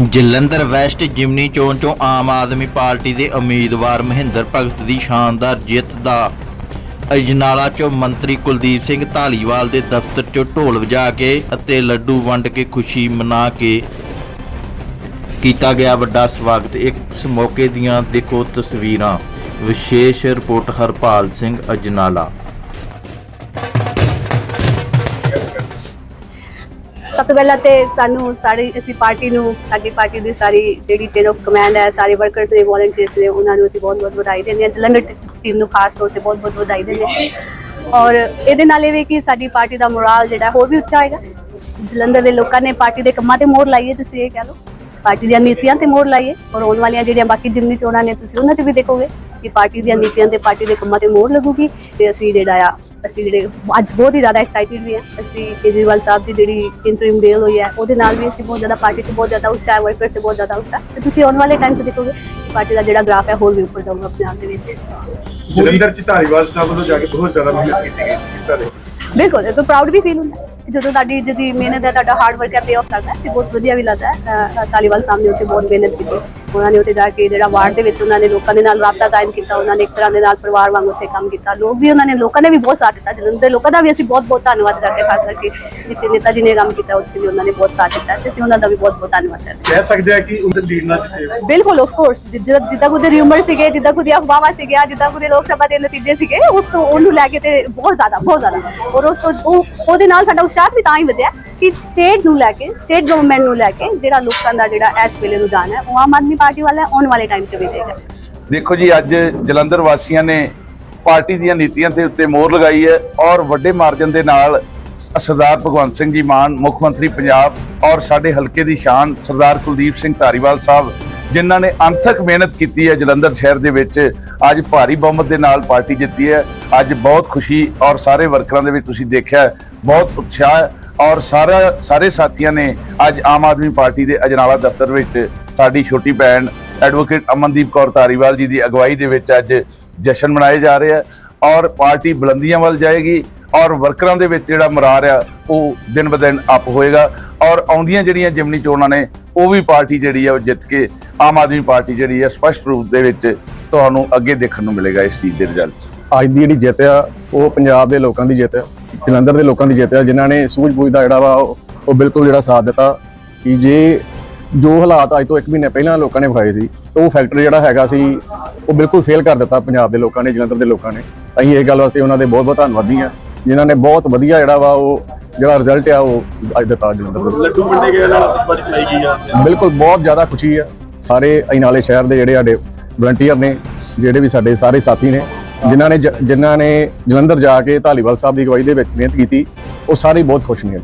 Jalandhar West ਜਿਮਨੀ ਚੋਣ ਚੋਂ Aam Aadmi party ਦੇ ਉਮੀਦਵਾਰ ਮਹਿੰਦਰ ਭਗਤ ਦੀ ਸ਼ਾਨਦਾਰ ਜਿੱਤ ਦਾ ਅਜਨਾਲਾ ਚੋਂ ਮੰਤਰੀ ਕੁਲਦੀਪ ਸਿੰਘ ਢਾਲੀਵਾਲ ਦੇ ਦਫ਼ਤਰ ਚੋਂ ਢੋਲ ਵਜਾ ਕੇ ਅਤੇ ਲੱਡੂ ਵੰਡ ਕੇ ਖੁਸ਼ੀ ਮਨਾ ਕੇ ਕੀਤਾ ਗਿਆ ਵੱਡਾ ਸਵਾਗਤ। ਇਸ ਮੌਕੇ ਦੀਆਂ ਦੇਖੋ ਤਸਵੀਰਾਂ। ਵਿਸ਼ੇਸ਼ ਰਿਪੋਰਟ ਹਰਪਾਲ ਸਿੰਘ ਅਜਨਾਲਾ। ਸਭ ਤੋਂ ਪਹਿਲਾਂ ਤੇ ਸਾਨੂੰ ਸਾਰੀ ਅਸੀਂ ਪਾਰਟੀ ਨੂੰ, ਸਾਡੀ ਪਾਰਟੀ ਦੀ ਸਾਰੀ ਜਿਹੜੀ ਚੇਨ ਆਫ ਕਮਾਂਡ ਹੈ, ਸਾਰੇ ਵਰਕਰਸ ਨੇ ਵੋਲੰਟੀਅਰਸ ਨੇ, ਉਹਨਾਂ ਨੂੰ ਅਸੀਂ ਬਹੁਤ ਬਹੁਤ ਵਧਾਈ ਦਿੰਦੇ ਹਾਂ। ਜਲੰਧਰ ਟੀਮ ਨੂੰ ਖਾਸ ਤੌਰ ਤੇ ਬਹੁਤ ਬਹੁਤ ਵਧਾਈ ਦਿੰਦੇ ਹਾਂ। ਔਰ ਇਹਦੇ ਨਾਲ ਇਹ ਵੀ ਕਿ ਸਾਡੀ ਪਾਰਟੀ ਦਾ ਮੋਰਲ ਜਿਹੜਾ ਹੋਰ ਵੀ ਉੱਚਾ ਹੋਏਗਾ। ਜਲੰਧਰ ਦੇ ਲੋਕਾਂ ਨੇ ਪਾਰਟੀ ਦੇ ਕੰਮਾਂ ਤੇ ਮੋਹਰ ਲਾਈਏ ਤੁਸੀਂ ਇਹ ਕਹਿ ਲਓ। ਪਾਰਟੀ ਦੀਆਂ ਨੀਤੀਆਂ ਤੇ ਮੋਹਰ ਲਾਈਏ ਔਰ ਆਉਣ ਵਾਲੀਆਂ ਜਿਹੜੀਆਂ ਬਾਕੀ ਜਿੰਨੀ ਚੋਣਾਂ ਨੇ, ਤੁਸੀਂ ਉਹਨਾਂ ਤੇ ਵੀ ਦੇਖੋਗੇ ਕਿ ਪਾਰਟੀ ਦੀਆਂ ਨੀਤੀਆਂ ਤੇ ਪਾਰਟੀ ਦੇ ਕੰਮਾਂ ਤੇ ਮੋਹਰ ਲੱਗੂਗੀ। ਤੇ ਅਸੀਂ ਜਿਹੜਾ ਆ ਅਸੀਂ ਜਿਹੜੇ ਅੱਜ ਬਹੁਤ ਹੀ ਜ਼ਿਆਦਾ ਐਕਸਾਈਟਿਡ ਵੀ ਹਾਂ। ਅਸੀਂ ਕੇਜਰੀਵਾਲ ਸਾਹਿਬ ਦੀ ਜਿਹੜੀ ਇੰਟਰਿਮ ਡੇਲ ਹੋਈ ਹੈ ਉਹਦੇ ਨਾਲ ਵੀ ਅਸੀਂ ਬਹੁਤ ਜ਼ਿਆਦਾ ਪਾਰਟੀ 'ਚ ਬਹੁਤ ਜ਼ਿਆਦਾ ਉਤਸ਼ਾਹ ਵਰਕਰ 'ਚ ਬਹੁਤ ਜ਼ਿਆਦਾ ਉਤਸ਼ਾਹ। ਤੇ ਤੁਸੀਂ ਆਉਣ ਵਾਲੇ ਟਾਈਮ 'ਚ ਦੇਖੋਗੇ ਪਾਰਟੀ ਦਾ ਜਿਹੜਾ ਗ੍ਰਾਫ ਹੈ ਹੋਰ ਵੀ ਉੱਪਰ ਜਾਊਗਾ ਆਪਣੇ ਆਪ ਦੇ ਵਿੱਚ। ਜਲੰਧਰ ਚ ਧਾਰੀਵਾਲ ਸਾਹਿਬ ਵੱਲੋਂ ਜਾ ਕੇ ਬਹੁਤ ਜ਼ਿਆਦਾ ਮਿਹਨਤ ਕੀਤੀ ਗਈ ਸੀ ਇਸ ਤਰ੍ਹਾਂ ਬਿਲਕੁਲ ਇਹ ਤਾਂ ਪ੍ਰਾਊਡ ਵੀ ਫੀਲ ਹੁੰਦਾ ਜਦੋਂ ਤੁਹਾਡੀ ਜਿਹਦੀ ਮਿਹਨਤ ਹੈ ਤੁਹਾਡਾ ਹਾਰਡ ਵਰਕ ਹੈ ਪੇ ਆਫ ਕਰਦਾ ਹੈ ਤੇ ਬਹੁਤ ਵਧੀਆ ਵੀ ਲੱਗਦਾ ਹੈ। ਤਾਲੀਵਾਲ ਸਾਹਿਬ ਨੇ ਉੱਥੇ ਬਹੁਤ ਮਿਹਨਤ ਕੀਤੀ। ਉਹਨਾਂ ਨੇ ਉੱਥੇ ਜਾ ਕੇ ਜਿਹੜਾ ਵਾਰਡ ਦੇ ਵਿੱਚ ਉਹਨਾਂ ਨੇ ਲੋਕਾਂ ਦੇ ਨਾਲ ਰਾਬਤਾ ਕਾਇਮ ਕੀਤਾ ਉਹਨਾਂ ਨੇ ਇੱਕ ਤਰ੍ਹਾਂ ਦੇ ਨਾਲ ਪਰਿਵਾਰ ਵਾਂਗ ਉੱਥੇ ਕੰਮ ਕੀਤਾ। ਲੋਕ ਵੀ ਉਹਨਾਂ ਨੇ ਲੋਕਾਂ ਨੇ ਵੀ ਬਹੁਤ ਸਾਥ ਦਿੱਤਾ। ਜਲੰਧਰ ਦੇ ਲੋਕਾਂ ਦਾ ਵੀ ਅਸੀਂ ਬਹੁਤ ਬਹੁਤ ਧੰਨਵਾਦ ਕਰਦੇ ਹਾਂ ਖਾਸ ਕਰਕੇ ਜਿੱਥੇ ਨੇਤਾ ਜੀ ਨੇ ਕੰਮ ਕੀਤਾ ਉੱਥੇ ਵੀ ਉਹਨਾਂ ਨੇ ਬਹੁਤ ਸਾਥ ਦਿੱਤਾ ਤੇ ਅਸੀਂ ਉਹਨਾਂ ਦਾ ਵੀ ਬਹੁਤ ਬਹੁਤ ਧੰਨਵਾਦ ਕਰਦੇ ਹਾਂ। ਕਹਿ ਸਕਦੇ ਆ ਕਿ ਉਹਦੇ ਲੀਡ ਨਾਲ ਜਿੱਤੇ ਬਿਲਕੁਲ ਆਫ ਕੋਰਸ ਜਿੱਦਾਂ ਜਿੱਦਾਂ ਕੁਦੇ ਰਿਊਮਰ ਸੀਗੇ ਜਿੱਦਾਂ ਕੁਦੇ ਅਫਵਾਹਾਂ ਸੀਗੇ ਜਿੱਦਾਂ ਕੁਦੇ ਲੋਕ ਸਭਾ ਦੇ ਨਤੀਜੇ ਸੀਗੇ ਉਸ ਤੋਂ ਉਹਨੂੰ ਲੈ ਕੇ ਤੇ ਬਹੁਤ ਜ਼ਿਆਦਾ ਬਹੁਤ ਜ਼ਿਆਦਾ। ਔਰ ਉਸ ਤੋਂ ਉਹ ਉਹਦੇ ਨਾਲ ਸਾਡਾ ਉਤਸ਼ਾਹ ਵੀ ਤਾਂ ਹੀ ਵਧਿਆ। ਕਿ ਸਟੇਟ ਨੂੰ ਲੈ ਕੇ, ਸਟੇਟ ਗਵਰਨਮੈਂਟ ਨੂੰ ਲੈ ਕੇ ਜਿਹੜਾ ਲੋਕਾਂ ਦਾ ਜਿਹੜਾ ਇਸ ਵੇਲੇ ਰੁਝਾਨ ਹੈ, ਉਹ ਆਮ ਆਦਮੀ ਪਾਰਟੀ ਵਾਲਾ ਆਉਣ ਵਾਲੇ ਟਾਈਮ 'ਚ ਵੀ ਰਹੇਗਾ ਦੇਖੋ ਜੀ, ਅੱਜ ਜਲੰਧਰ ਵਾਸੀਆਂ ਨੇ ਪਾਰਟੀ ਦੀਆਂ ਨੀਤੀਆਂ ਦੇ ਉੱਤੇ ਮੋਹਰ ਲਗਾਈ ਹੈ ਔਰ ਵੱਡੇ ਮਾਰਜਨ ਦੇ ਨਾਲ ਸਰਦਾਰ ਭਗਵੰਤ ਸਿੰਘ ਜੀ ਮਾਨ, ਮੁੱਖ ਮੰਤਰੀ ਪੰਜਾਬ ਔਰ ਸਾਡੇ ਹਲਕੇ ਦੀ ਸ਼ਾਨ ਸਰਦਾਰ ਕੁਲਦੀਪ ਸਿੰਘ ਧਾਰੀਵਾਲ ਸਾਹਿਬ, ਜਿਨ੍ਹਾਂ ਨੇ ਅੰਥਕ ਮਿਹਨਤ ਕੀਤੀ ਹੈ ਜਲੰਧਰ ਸ਼ਹਿਰ ਦੇ ਵਿੱਚ, ਅੱਜ ਭਾਰੀ ਬਹੁਮਤ ਦੇ ਨਾਲ ਪਾਰਟੀ ਜਿੱਤੀ ਹੈ। ਅੱਜ ਬਹੁਤ ਖੁਸ਼ੀ ਔਰ ਸਾਰੇ ਵਰਕਰਾਂ ਦੇ ਵਿੱਚ ਤੁਸੀਂ ਦੇਖਿਆ, ਬਹੁਤ ਉਤਸ਼ਾਹ ਔਰ ਸਾਰਾ ਸਾਰੇ ਸਾਥੀਆਂ ਨੇ ਅੱਜ ਆਮ ਆਦਮੀ ਪਾਰਟੀ ਦੇ ਅਜਨਾਲਾ ਦਫ਼ਤਰ ਵਿੱਚ ਸਾਡੀ ਛੋਟੀ ਭੈਣ ਐਡਵੋਕੇਟ ਅਮਨਦੀਪ ਕੌਰ ਧਾਰੀਵਾਲ ਜੀ ਦੀ ਅਗਵਾਈ ਦੇ ਵਿੱਚ ਅੱਜ ਜਸ਼ਨ ਮਨਾਏ ਜਾ ਰਹੇ ਆ ਔਰ ਪਾਰਟੀ ਬੁਲੰਦੀਆਂ ਵੱਲ ਜਾਏਗੀ ਔਰ ਵਰਕਰਾਂ ਦੇ ਵਿੱਚ ਜਿਹੜਾ ਮਰਾਰ ਆ, ਉਹ ਦਿਨ ਬ ਦਿਨ ਅਪ ਹੋਏਗਾ ਔਰ ਆਉਂਦੀਆਂ ਜਿਹੜੀਆਂ ਜਿਮਨੀ ਚੋਣਾਂ ਨੇ, ਉਹ ਵੀ ਪਾਰਟੀ ਜਿਹੜੀ ਆ, ਉਹ ਜਿੱਤ ਕੇ ਆਮ ਆਦਮੀ ਪਾਰਟੀ ਜਿਹੜੀ ਆ, ਸਪਸ਼ਟ ਰੂਪ ਦੇ ਵਿੱਚ ਤੁਹਾਨੂੰ ਅੱਗੇ ਦੇਖਣ ਨੂੰ ਮਿਲੇਗਾ ਇਸ ਚੀਜ਼ ਦੇ ਰਿਜ਼ਲਟ ਅੱਜ ਦੀ ਜਿਹੜੀ ਜਿੱਤ ਆ, ਉਹ ਪੰਜਾਬ ਦੇ ਲੋਕਾਂ ਦੀ ਜਿੱਤ ਆ। ਜਲੰਧਰ ਦੇ ਲੋਕਾਂ ਦੀ ਜਿੱਤ ਆ ਜਿਨ੍ਹਾਂ ਨੇ ਸੂਝ-ਬੂਝ ਦਾ ਜਿਹੜਾ ਵਾ ਉਹ ਬਿਲਕੁਲ ਜਿਹੜਾ ਸਾਥ ਦਿੱਤਾ ਕਿ ਜੇ ਜੋ ਹਾਲਾਤ ਅੱਜ ਤੋਂ 1 ਮਹੀਨੇ ਪਹਿਲਾਂ ਲੋਕਾਂ ਨੇ ਵਿਖਾਏ ਸੀ ਉਹ ਫੈਕਟਰ ਜਿਹੜਾ ਹੈਗਾ ਸੀ ਉਹ ਬਿਲਕੁਲ ਫੇਲ ਕਰ ਦਿੱਤਾ ਪੰਜਾਬ ਦੇ ਲੋਕਾਂ ਨੇ ਜਲੰਧਰ ਦੇ ਲੋਕਾਂ ਨੇ। ਅਸੀਂ ਇਹ ਗੱਲ ਵਾਸਤੇ ਉਹਨਾਂ ਦੇ ਬਹੁਤ ਬਹੁਤ ਧੰਨਵਾਦੀ ਆ ਜਿਨ੍ਹਾਂ ਨੇ ਬਹੁਤ ਵਧੀਆ ਜਿਹੜਾ ਵਾ ਉਹ ਜਿਹੜਾ ਰਿਜ਼ਲਟ ਆ ਉਹ ਅੱਜ ਦਿੱਤਾ ਜਲੰਧਰ ਦੇ ਲੱਡੂ ਵੰਡੇ ਗਏ ਨਾਲ ਆਤਿਸ਼ਬਾਜ਼ੀ ਚਲਾਈ ਗਈ ਆ। ਬਿਲਕੁਲ ਬਹੁਤ ਜ਼ਿਆਦਾ ਖੁਸ਼ੀ ਆ ਸਾਰੇ ਅਜਨਾਲੇ ਸ਼ਹਿਰ ਦੇ ਜਿਹੜੇ ਸਾਡੇ ਵਲੰਟੀਅਰ ਨੇ ਜਿਹੜੇ ਵੀ ਸਾਡੇ ਸਾਰੇ ਸਾਥੀ ਨੇ ਜਿਨ੍ਹਾਂ ਨੇ ਜ- ਜਿਨ੍ਹਾਂ ਨੇ ਜਲੰਧਰ ਜਾ ਕੇ ਧਾਲੀਵਾਲ ਸਾਹਿਬ ਦੀ ਅਗਵਾਈ ਦੇ ਵਿੱਚ ਮਿਹਨਤ ਕੀਤੀ, ਉਹ ਸਾਰੇ ਬਹੁਤ ਖੁਸ਼ ਨੇ।